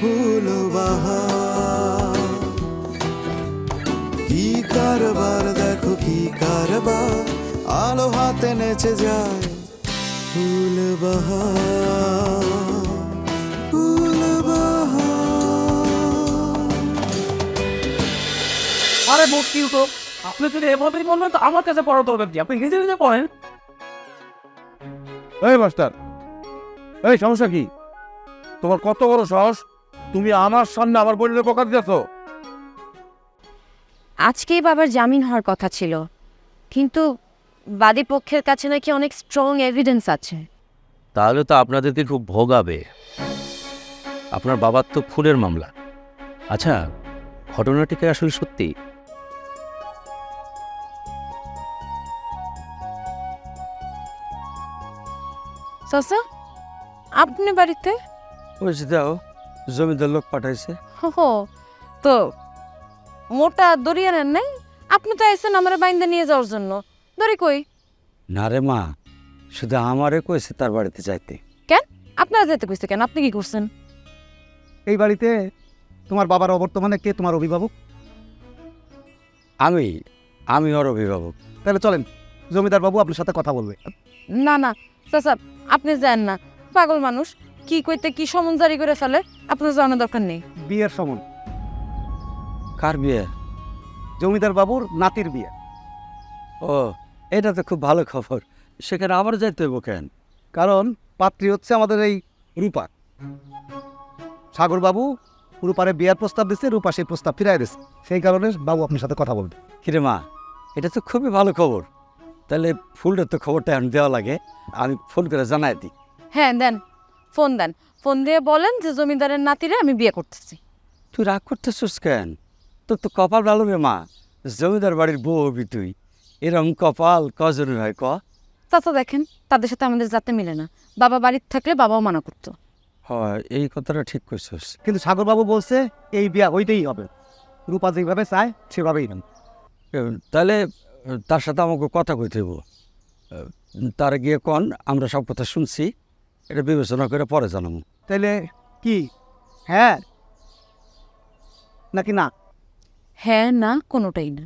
ফুল বাহার কি কারবার দেখো কি কারবার। আলো হাতে নেচে যায় ফুল বাহার ফুল বাহার আরে মুশকিল তো আপনি যদি এভাবেই বলবেন তো আমার কাছে পড়া দরকার কি? আপনি নিজে নিজে পড়েন। এই মাস্টার এই সমস্যা কি? তোমার কত বড় সাহস? তুমি আমার সামনে আমার বোনের পোকা দিতেছ? আজকেই বাবার জামিন হওয়ার কথা ছিল। কিন্তু বাদী পক্ষের কাছে নাকি অনেক স্ট্রং এভিডেন্স আছে। তাহলে তো আপনাদেরকে খুব ভোগাবে। আপনার বাবার তো খুনের মামলা। আচ্ছা ঘটনাটিকে আসলে সত্যি? সসা আপনি বাড়িতে? ওই যে দাও। জমিদার লোক পাঠাইছে। হো তো মোটা দড়িয়ে নেন নাই? আপনি তো এসেন আমার বাইন্দা নিয়ে যাওয়ার জন্য। দড়ি কই? না রে মা শুধু আমারে কইছে তার বাড়িতে যাইতে। কেন? আপনারা যেতে কইছে কেন? আপনি কি করছেন? এই বাড়িতে তোমার বাবার অবর্তমানে কে তোমার অভিভাবক? আমি আমি ওর অভিভাবক। তাহলে চলেন জমিদার বাবু আপনার সাথে কথা বলবে। না না চাচা আপনি যান না। পাগল মানুষ কি কইতে কি সমন জারি করে ফেলে? আপনার জানার দরকার নেই। বিয়ের সমন। কার বিয়ে? জমিদার বাবুর নাতির বিয়ে। ও এটা তো খুব ভালো খবর। সেখানে আবার যাইতে হইব কেন? কারণ পাত্রী হচ্ছে আমাদের এই রূপা। সাগর বাবু রূপারে বিয়ার প্রস্তাব দিচ্ছে রূপা সেই প্রস্তাব ফিরাই দিচ্ছে সেই কারণে বাবু আপনার সাথে কথা বলবে। কিরে মা এটা তো খুবই ভালো খবর। তাহলে ফুলটার তো খবরটা এখন দেওয়া লাগে আমি ফোন করে জানাই দিই। হ্যাঁ দেন। ফোন দেন। ফোন দিয়ে বলেন যে জমিদারের নাতিরে আমি বিয়ে করতেছি। তুই রাগ করতেছিস কেন? তোর তো কপাল ভালো রে মা। জমিদার বাড়ির বউ হবি তুই। এরম কপাল কজনের হয় ক? চাচা দেখেন তাদের সাথে আমাদের যাতে মিলে না। বাবা বাড়িতে থাকলে বাবাও মানা করতো। হয় এই কথাটা ঠিক করছিস কিন্তু সাগর বাবু বলছে এই বিয়া হইতেই হবে। রূপা যেভাবে চায় সেভাবেই নেন তাহলে তার সাথে আমাকে কথা কইতে হইব। তার গিয়ে কন আমরা সব কথা শুনছি। এটা বিবেচনা করে পরে জানাব। তাইলে কি হ্যাঁ? নাকি না? হ্যাঁ না কোনোটাই না।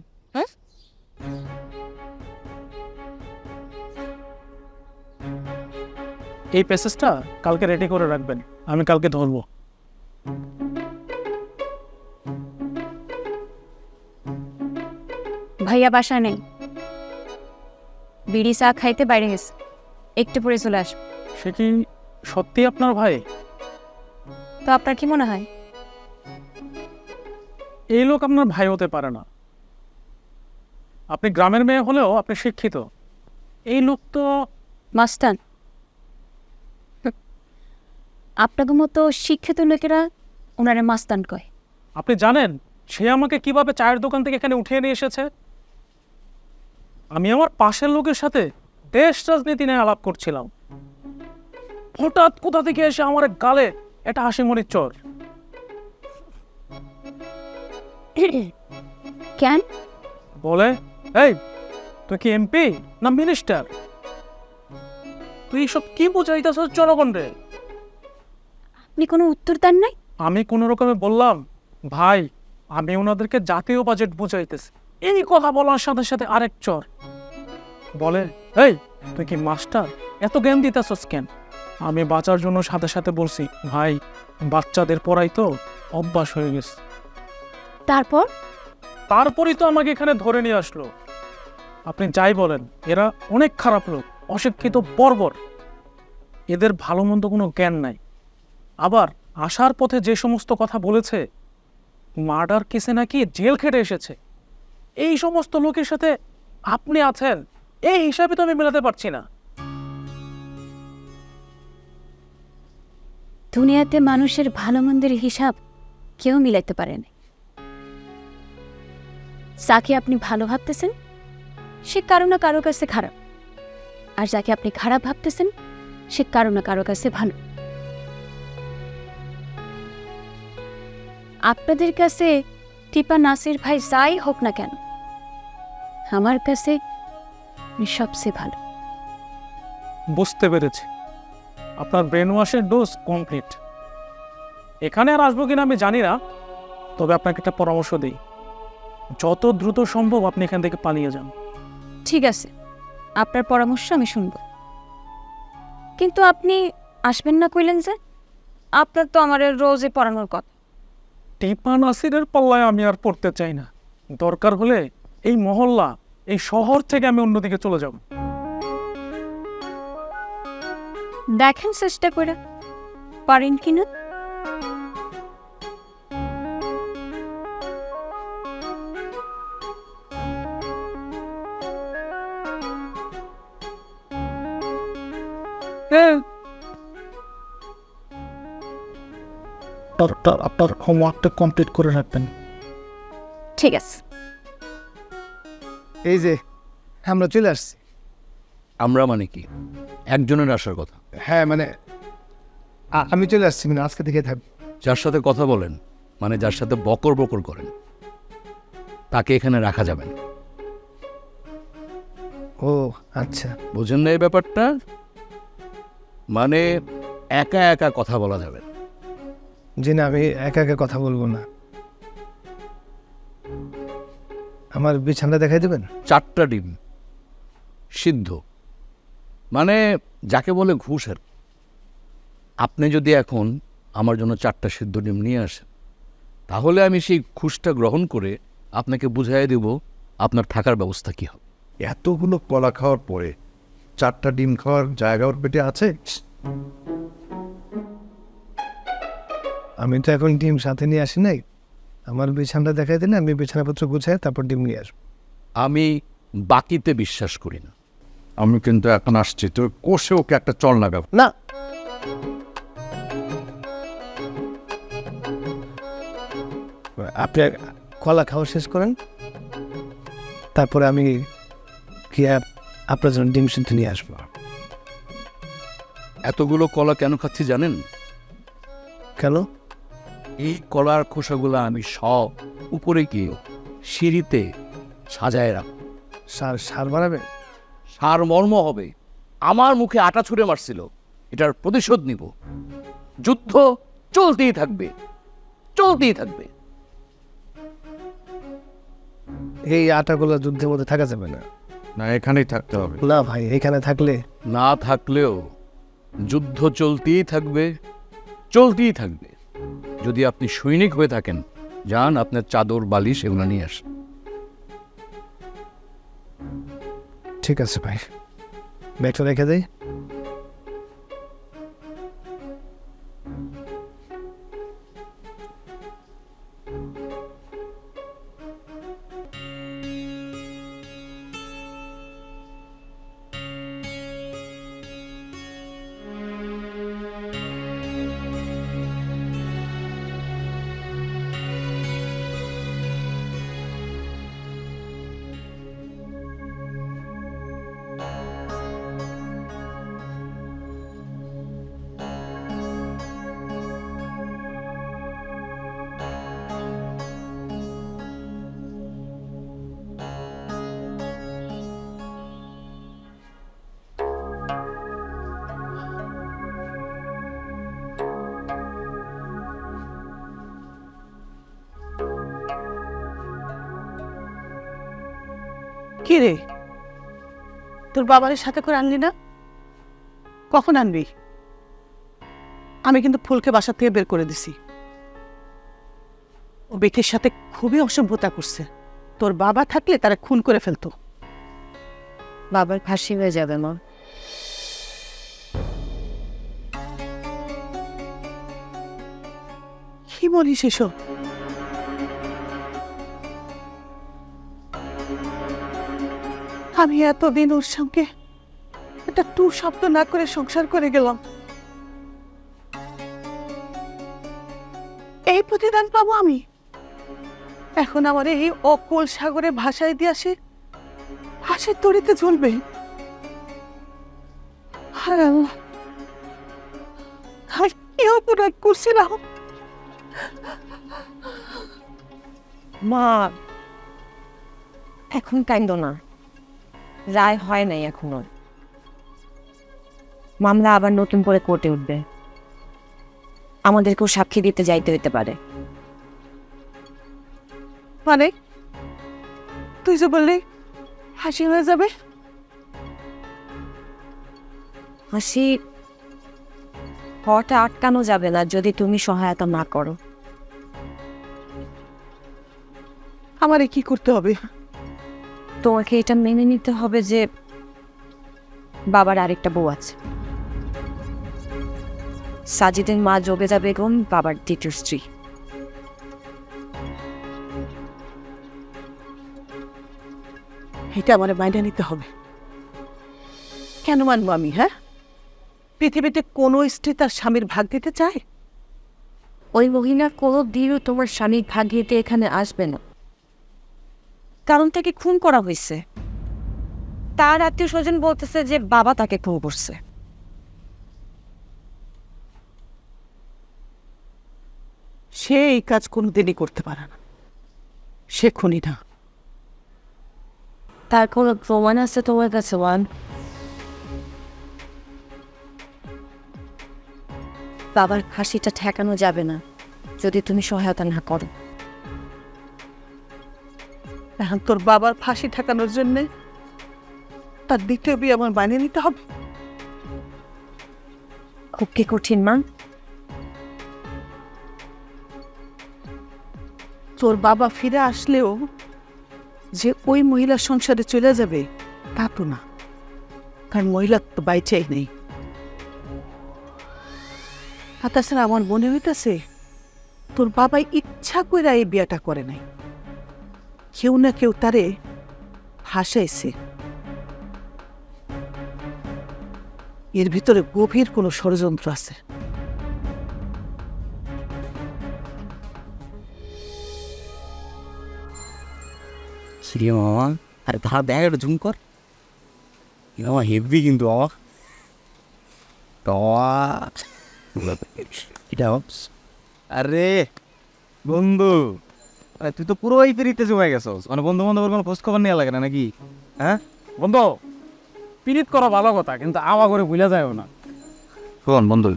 এই প্যাসেজটা কালকে রেডি করে রাখবেন। আমি কালকে ধরবো। ভাইয়া বাসা নেই। বিড়ি চা খাইতে বাইরে গেছে। একটু পরে চলে আস। সে কি সত্যি আপনার ভাই? তো আপনার কি মনে হয়? এই লোক আপনার ভাই হতে পারে না। আপনি গ্রামের মেয়ে হলেও আপনি শিক্ষিত। এই লোক তো মাস্তান আপনাকে মতো শিক্ষিত লোকেরা ওনারে মাস্তান কয়। আপনি জানেন সে আমাকে কীভাবে চায়ের দোকান থেকে এখানে উঠিয়ে নিয়ে এসেছে? আমি আমার পাশের লোকের সাথে দেশ রাজনীতি নিয়ে আলাপ করছিলাম। হঠাৎ কোথা থেকে এসে আমার গালে এটা হাসিমণির চর? কেন? বলে এই তুই কি এমপি না মিনিস্টার? তুই সব কি বুঝাইতেছ জনগণ রে আপনি কোনো উত্তর দেন নাই? আমি কোনো রকমে বললাম ভাই আমি ওনাদেরকে জাতীয় বাজেট বুঝাইতেছি। এই কথা বলার সাথে সাথে আরেক চর। বলে এই তুই কি মাস্টার? এত জ্ঞান দিতেছস কেন? আমি বাঁচার জন্য সাথে সাথে বলছি ভাই বাচ্চাদের পড়াই তো অভ্যাস হয়ে গেছে। তারপর? তারপরেই তো আমাকে এখানে ধরে নিয়ে আসলো। আপনি যাই বলেন এরা অনেক খারাপ লোক অশিক্ষিত বর্বর। এদের ভালো মন্দ কোনো জ্ঞান নাই। আবার আসার পথে যে সমস্ত কথা বলেছে মার্ডার কেসে নাকি জেল খেটে এসেছে। এই সমস্ত লোকের সাথে আপনি আছেন? এই হিসাবে তো আমি মেলাতে পারছি না। দুনিয়াতে মানুষের ভালো মন্দের হিসাব কেউ মিলাইতে পারে না যাকে আপনি ভালো ভাবতেছেন, সে কারও না কারও কাছে খারাপ। আর যাকে আপনি খারাপ ভাবতেছেন, সে কারও না কারও কাছে ভালো। আপনাদের কাছে টিপা নাসির ভাই যাই হোক না কেন, আমার কাছে সবচেয়ে ভালো। বুঝতে পেরেছি। আপনার ব্রেন ওয়াশের ডোজ কমপ্লিট এখানে আর আসব কিনা আমি জানি না তবে আপনাকে একটা পরামর্শ দিই। যত দ্রুত সম্ভব আপনি এখান থেকে পালিয়ে যান। ঠিক আছে। আপনার পরামর্শ আমি শুনব। কিন্তু আপনি আসবেন না কইলেন যে? আপনার তো আমার রোজে পড়ানোর কথা। টিপা নাসিরের পাল্লায় আমি আর পড়তে চাই না। দরকার হলে এই মহল্লা এই শহর থেকে আমি অন্যদিকে চলে যাব। দেখেন চেষ্টা করে। পারেন কি না? আপনার আপনার হোমওয়ার্কটা কমপ্লিট করে রাখবেন। ঠিক আছে। এই যে আমরা চলে আসছি। আমরা মানে কি? একজনের আসার কথা। হ্যাঁ মানে আ- আমি চলে আসছি মানে আজকে থেকে থাকব যার সাথে কথা বলেন মানে যার সাথে বকর বকর করেন তাকে এখানে রাখা যাবে না। ও আচ্ছা। বুঝেন না এই ব্যাপারটা? মানে একা একা কথা বলা যাবে না। জি না আমি একা একা কথা বলব না। আমার বিছানা দেখাই দেবেন? চারটা ডিম। সিদ্ধ। মানে যাকে বলে ঘুষের। আপনি যদি এখন আমার জন্য চারটা সিদ্ধ ডিম নিয়ে আসেন তাহলে আমি সেই ঘুষটা গ্রহণ করে আপনাকে বুঝাই দেব আপনার থাকার ব্যবস্থা কী হবে। এতগুলো কলা খাওয়ার পরে চারটা ডিম খাওয়ার জায়গা ওর পেটে আছে? আমি তো এখন ডিম সাথে নিয়ে আসি নাই। আমার বিছানাটা দেখাই দিন আমি বিছানাপত্র গুছাই তারপর ডিম নিয়ে আসব। আমি বাকিতে বিশ্বাস করি না। আমি কিন্তু এখন আসছি তো কষে ওকে একটা চল লাগাবো না। আপনি কলা খাওয়া শেষ করেন তারপরে আমি কি আপনার জন্য ডিম সিদ্ধ নিয়ে আসব। এতগুলো কলা কেন খাচ্ছি জানেন? কেন? এই কলার খোসাগুলো আমি সব উপরে গিয়ে সিঁড়িতে সাজায় রাখ সার সার বাড়াবে? সার মর্ম হবে। আমার মুখে আটা ছুঁড়ে মারছিল। এটার প্রতিশোধ নিব। যুদ্ধ চলতেই থাকবে। চলতেই থাকবে। এই আটাগুলো যুদ্ধের মধ্যে থাকা যাবে না। না এখানেই থাকতে হবে। না ভাই এখানে থাকলে? না থাকলেও যুদ্ধ চলতেই থাকবে চলতেই থাকবে। যদি আপনি সৈনিক হয়ে থাকেন, যান আপনার চাদর, বালিশ এগুলো নিয়ে আসেন। ঠিক আছে ভাই। ব্যাগটা রেখে দেয় কি রে? তোর বাবারের সাথে করে আনলি না? কখন আনবি? আমি কিন্তু ফুলকে বাসা থেকে বের করে দিছি। ও বেটির সাথে খুবই অসভ্যতা করছে। তোর বাবা থাকলে তারা খুন করে ফেলতো। বাবার ফাঁসি হয়ে যাবে মা। কি বলিস এসব? আমি এতদিন ওর সঙ্গে একটা টু শব্দ না করে সংসার করে গেলাম। এই প্রতিদান পাবো আমি। এখন আমার এই অকল সাগরে ভাষায় দিয়ে আসে, হাসির তরিতে কি অপরাধ করছিলাম। মা, এখন কাইন্দ না। রায় হয় নাই এখনও। মামলা আবার নতুন করে কোর্টে উঠবে। আমাদেরকেও সাক্ষী দিতে যাইতে হইতে পারে। মানে? তুই যে বললি হাসি হয়ে যাবে? হাসি হওয়াটা আটকানো যাবে না যদি তুমি সহায়তা না করো। আমারে কি করতে হবে? তোমাকে এটা মেনে নিতে হবে যে বাবার আরেকটা বউ আছে। সাজিদের মা জবেদা বেগম বাবার দ্বিতীয় স্ত্রী। এটা আমার মাইনে নিতে হবে। কেন মানবো আমি হ্যাঁ? পৃথিবীতে কোনো স্ত্রী তার স্বামীর ভাগ দিতে চায়? ওই মহিলা কোনো দিনও তোমার স্বামীর ভাগ দিতে এখানে আসবে না। কারণ তাকে খুন করা হয়েছে। তার আত্মীয় স্বজন বলতেছে যে বাবা তাকে খুন করছে। সে এই কাজ কোনোদিনই করতে পারে না। সে খুনি না। তার কোনো প্রমাণ আছে তোমার কাছে ওয়ান? বাবার ফাঁসিটা ঠেকানো যাবে না যদি তুমি সহায়তা না করো। এখন তোর বাবার ফাঁসি ঠেকানোর জন্যে তার দ্বিতীয় বিয়ে আমার বানিয়ে নিতে হবে? খুব কি কঠিন মা। তোর বাবা ফিরে আসলেও যে ওই মহিলার সংসারে চলে যাবে তা তো না। কারণ মহিলা তো বাইচাই নেই। আর তাছাড়া আমার মনে হইতেছে তোর বাবা ইচ্ছা করে এই বিয়েটা করে নাই। কেউ না কেউ তারে হাসাইছে। এর ভিতরে গভীর কোনো ষড়যন্ত্র আছে। সিরিয়া মামা আরে তারা দেখ একটা জুম কর। মামা হেভি কিন্তু আমার এটা আরে বন্ধু। আরে তুই তো পুরোই ফিরিতে জমে গেছস। মানে বন্ধু বান্ধবের কোনো খোঁজ খবর নেওয়া লাগে না নাকি? হ্যাঁ? বন্ধু পিরিত করা ভালো কথা কিন্তু আওয়া করে ভুলে যায়ও না। শোন বন্ধু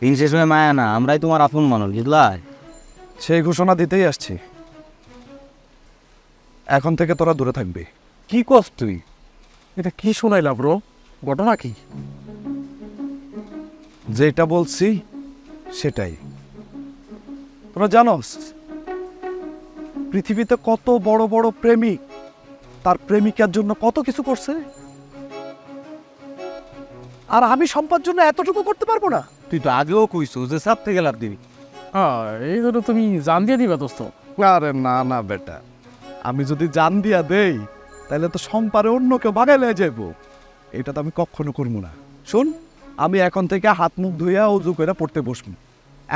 দিন শেষ হয়ে মায়া না আমরাই তোমার আপন মানুষ বুঝলা? সেই ঘোষণা দিতেই আসছি। এখন থেকে তোরা দূরে থাকবি। কি কস তুই? এটা কি শোনাইলা ব্রো? ঘটনা কি? যেটা বলছি সেটাই। তোরা জানোস পৃথিবীতে কত বড় বড় প্রেমিক তার প্রেমিকার জন্য কত কিছু করছে? আর আমি সম্পার জন্য এতটুকু করতে পারব না? তুই তো আগেও কইছো যে সাপ থেকে লাভ দিবি। হ্যাঁ এই জন্য তুমি জান দিয়ে দিবা দোস্ত। আরে না না বেটা। আমি যদি জান দিয়া দেই তাহলে তো সম্পারে অন্য কেউ বাগাই লয়ে যাইব। এটা তো আমি কখনো করব না। শুন আমি এখন থেকে হাত মুখ ধুইয়া উজু করে পড়তে বসবো।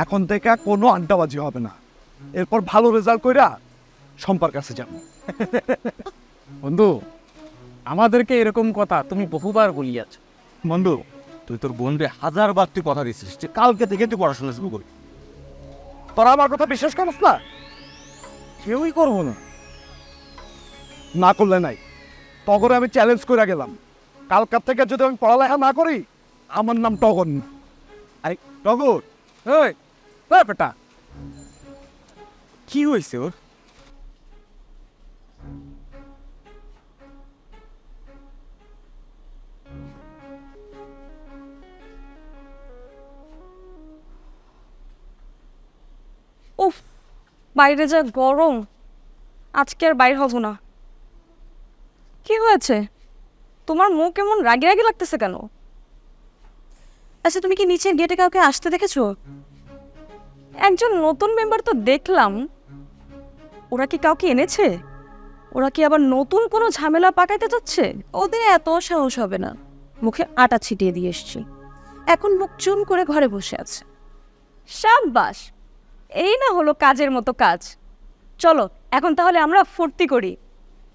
এখন থেকে কোনো আড্ডাবাজি হবে না। এরপর ভালো রেজাল্ট কইরা সম্পার কাছে যাব বন্ধু, আমাদেরকে এরকম কথা তুমি বহুবার বলিয়াছ। বন্ধু, তুই তোর বোন রে হাজার বার তুই কথা দিছিস যে কালকে থেকে তুই পড়াশোনা শুরু করবি। তোরা আমার কথা বিশ্বাস করিস না? কেউই করব না। না করলে নাই। টগরে আমি চ্যালেঞ্জ করে গেলাম। কালকার থেকে যদি আমি পড়ালেখা না করি, আমার নাম টগর আরে, টগর! ওই বেটা! কি হয়েছে ওর? বাইরে যা গরম, আজকে আর বাইর হব না। কি হয়েছে? তোমার মুখ কেমন রাগি রাগি লাগতেছে কেন? আচ্ছা তুমি কি নিচের গেটে কাউকে আসতে দেখেছ? একজন নতুন মেম্বার তো দেখলাম। ওরা কি কাউকে এনেছে? ওরা কি আবার নতুন কোনো ঝামেলা পাকাইতে যাচ্ছে? ওদের এত সাহস হবে না। মুখে আটা ছিটিয়ে দিয়ে এসছি। এখন মুখ চুন করে ঘরে বসে আছে। সাব্বাস! এই না হলো কাজের মতো কাজ। চলো এখন তাহলে আমরা ফুর্তি করি।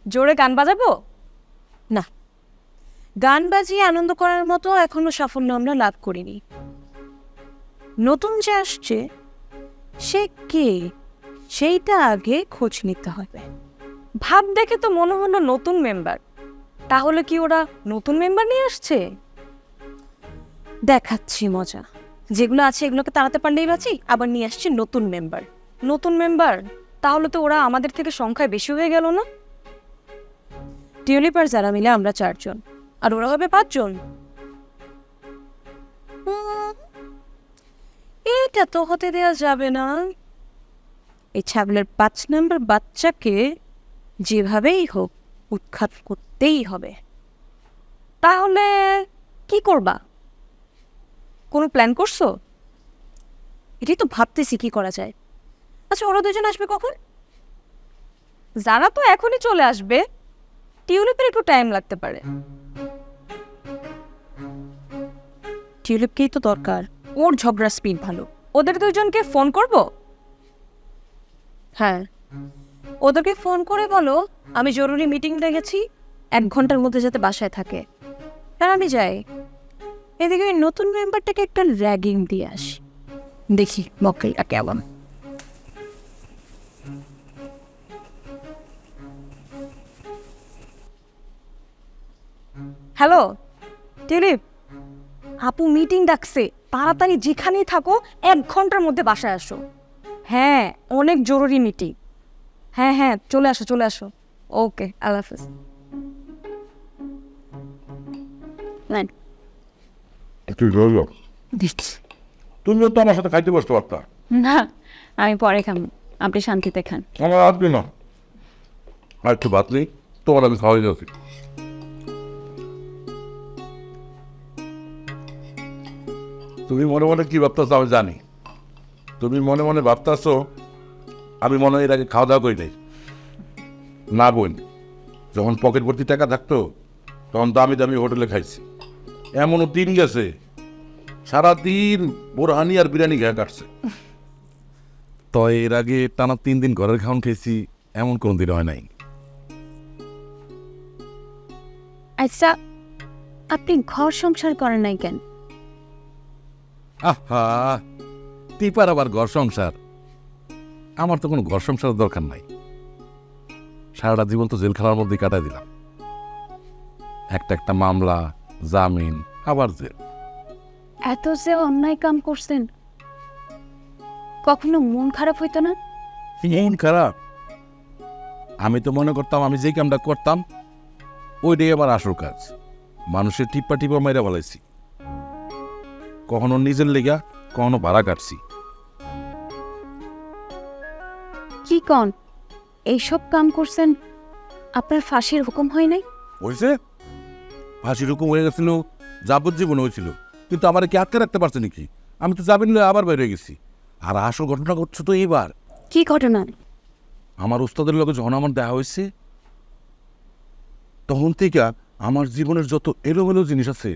জোরে গান বাজাবো? না। গান বাজিয়ে আনন্দ করার মতো এখনও সাফল্য আমরা লাভ করিনি। নতুন যে আসছে সে কে? সেইটা আগে খোঁজ নিতে হবে। ভাব দেখে তো মনে হলো নতুন মেম্বার। তাহলে কি ওরা নতুন মেম্বার নিয়ে আসছে? দেখাচ্ছি মজা। যেগুলো আছে এগুলোকে তাড়াতে পারলেই বাঁচি, আবার নিয়ে আসছি নতুন মেম্বার নতুন মেম্বার তাহলে তো ওরা আমাদের থেকে সংখ্যায় বেশি হয়ে গেল না? টিউলিপ আর যারা মিলে আমরা চারজন। আর ওরা হবে পাঁচজন। এটা তো হতে দেওয়া যাবে না। এই ছাগলের পাঁচ নম্বর বাচ্চাকে যেভাবেই হোক উৎখাত করতেই হবে। তাহলে কি করবা? কোনো প্ল্যান করছ? এটাই তো ভাবতেছি কি করা যায়। আচ্ছা ওরা দুজন আসবে কখন? যারা তো এখনই চলে আসবে, টিউলিপের একটু টাইম লাগতে পারে। টিউলিপকেই তো দরকার। ওর ঝগড়া স্পিড ভালো। ওদের দুজনকে ফোন করব? হ্যাঁ। ওদেরকে ফোন করে বলো, আমি জরুরি মিটিং রেখেছি এক ঘণ্টার মধ্যে যাতে বাসায় থাকে। আর আমি যাই। এদিকে নতুন মেম্বারটাকে একটা র্যাগিং দিয়ে আসি। দেখি মক্কেলটা কেমন। হ্যালো, টিউলিপ, আপু মিটিং ডাকছে। তাড়াতাড়ি যেখানেই থাকো, এক ঘণ্টার মধ্যে বাসায় আসো। হ্যাঁ অনেক জরুরি মিটিং হ্যাঁ হ্যাঁ চলে আসো চলে আসো। ওকে, আল্লাহ হাফেজ। তুই রইল দিচ্ছি। তুমিও তো আমার সাথে খাইতে বসতে পারতা। না আমি পরে খাব আপনি শান্তিতে খান। আমার আসবি না। আর একটু ভাত নেই তোমার আমি খাওয়াই যাচ্ছি তুমি মনে মনে কি ভাবতেছো আমি জানি। তুমি মনে মনে ভাবতেছো আমি মনে হয় এর আগে খাওয়া দাওয়া করি নাই। না বোন যখন পকেট ভর্তি টাকা থাকতো তখন দামি দামি হোটেলে খাইছি। এমনও দিন গেছে সারাদিন বোরহানি আর বিরিয়ানি খেয়ে কাটছে। তো এর আগে টানা তিন দিন ঘরের খাওয়ান খেয়েছি এমন কোনো দিন হয় নাই। আচ্ছা আপনি ঘর সংসার করেন নাই কেন? আহা টিপার আবার ঘর সংসার। আমার তো কোনো ঘর সংসারের দরকার নাই। সারাটা জীবন তো জেলখানার মধ্যে কাটাই দিলাম। একটা একটা মামলা জামিন আবার জেল। এত যে অন্যায় কাম করছেন। কখনো মন খারাপ হইতো না? মন খারাপ? আমি তো মনে করতাম আমি যে কামটা করতাম ওইটাই আবার আসল কাজ। মানুষের টিপ্পা টিপ্পা মেরে বলাইছি কখনো নিজের লেগা কখনো ভাড়া কাটছি। কি কন? এইসব কাম করছেন আপনার ফাঁসির হুকুম হয় নাই? হয়েছে ফাঁসির হুকুম হয়ে গেছিল যাবজ্জীবন হয়েছিল। কিন্তু আমার কি আটকে রাখতে পারছে নাকি? আমি তো যাবেন আবার বের হয়ে গেছি। আর আসল ঘটনা ঘটছে তো এবার। কি ঘটনা? আমার উস্তাদের লোকে যখন আমার দেখা হয়েছে তখন থেকে আমার জীবনের যত এলোমেলো জিনিস আছে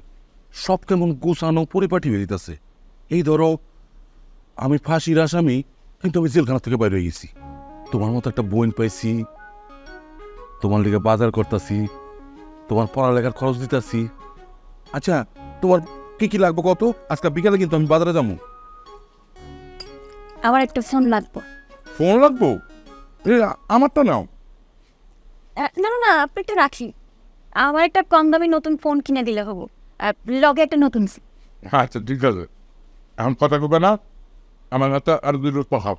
সব কেমন গোছানো পরিপাটি হয়ে যেতেছে। এই ধরো আমি ফাঁসির আসামি কিন্তু আমি জেলখানা থেকে বাইরে হয়ে গেছি। তোমার মতো একটা বোন পাইছি তোমার লিগে বাজার করতেছি তোমার পড়ালেখার খরচ দিতেছি। আচ্ছা তোমার কি কি লাগবে কত? আজকে বিকালে কিন্তু আমি বাজারে যাব। আমার একটা ফোন লাগবে। ফোন লাগবো? এ আমারটা নাও। না না না আপনি একটা রাখি। আমার একটা কম দামি নতুন ফোন কিনে দিলে হব। আর লগে একটা নতুন। আচ্ছা ঠিক আছে। এখন কথা কবে না? আমার হাতে আর দুই রোজ পাখাও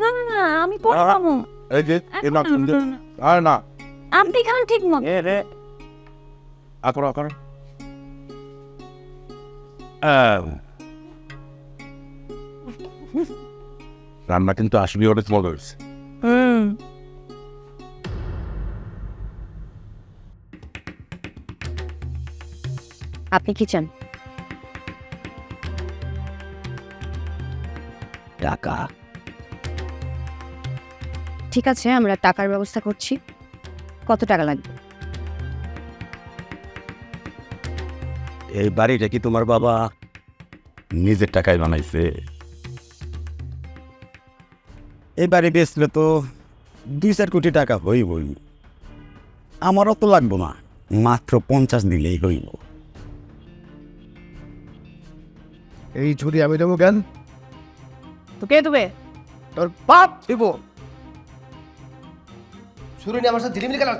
না না না আমি আহা। এই যে। আর না। আপনি খান ঠিক মতো। এ রে আকর আকর রান্না কিন্তু আসবি অনেক মজা হয়েছে হুম আপনি কি চান টাকা ঠিক আছে আমরা টাকার ব্যবস্থা করছি। কত টাকা লাগবে? এই বাড়িটা কি তোমার বাবা নিজের টাকায় বানাইছে? এই বাড়ি বেচলে তো দুই চার কোটি টাকা হইবই। আমারও তো লাগবো না মাত্র পঞ্চাশ দিলেই হইব। এই ঝুড়ি আমি দেবো কেন? তো কে দেবে তোর বাপ দিব। শুরু নিয়ে আমার সাথে ঝিলিমিলি কেন